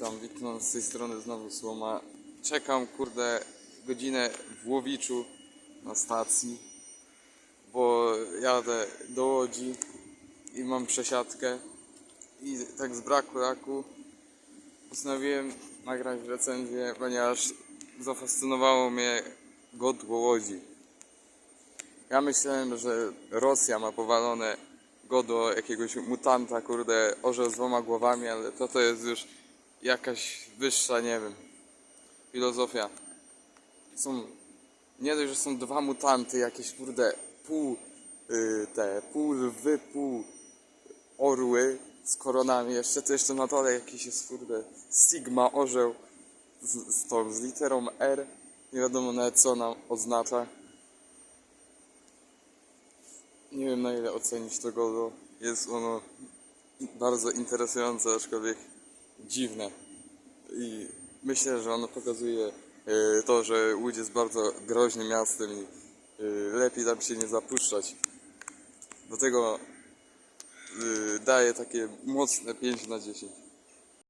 Witam, witam z tej strony znowu Słoma. Czekam, kurde, godzinę w Łowiczu na stacji, bo jadę do Łodzi i mam przesiadkę i tak z braku raku postanowiłem nagrać recenzję, ponieważ zafascynowało mnie godło Łodzi. Ja myślałem, że Rosja ma powalone godło jakiegoś mutanta, kurde, orzeł z dwoma głowami, ale to to jest już jakaś wyższa, nie wiem, filozofia. Są, nie dość, że są dwa mutanty, jakieś kurde pół y, te, pół lwy, pół orły z koronami, jeszcze to jeszcze na dole jakiś jest kurde Sigma orzeł z, z tą, z literą R, nie wiadomo nawet co ona oznacza. Nie wiem na ile ocenić to godło. Jest ono bardzo interesujące, aczkolwiek dziwne. I myślę, że ono pokazuje e, to, że Łódź jest bardzo groźnym miastem i e, lepiej tam się nie zapuszczać. Do tego e, daję takie mocne 5 na 10.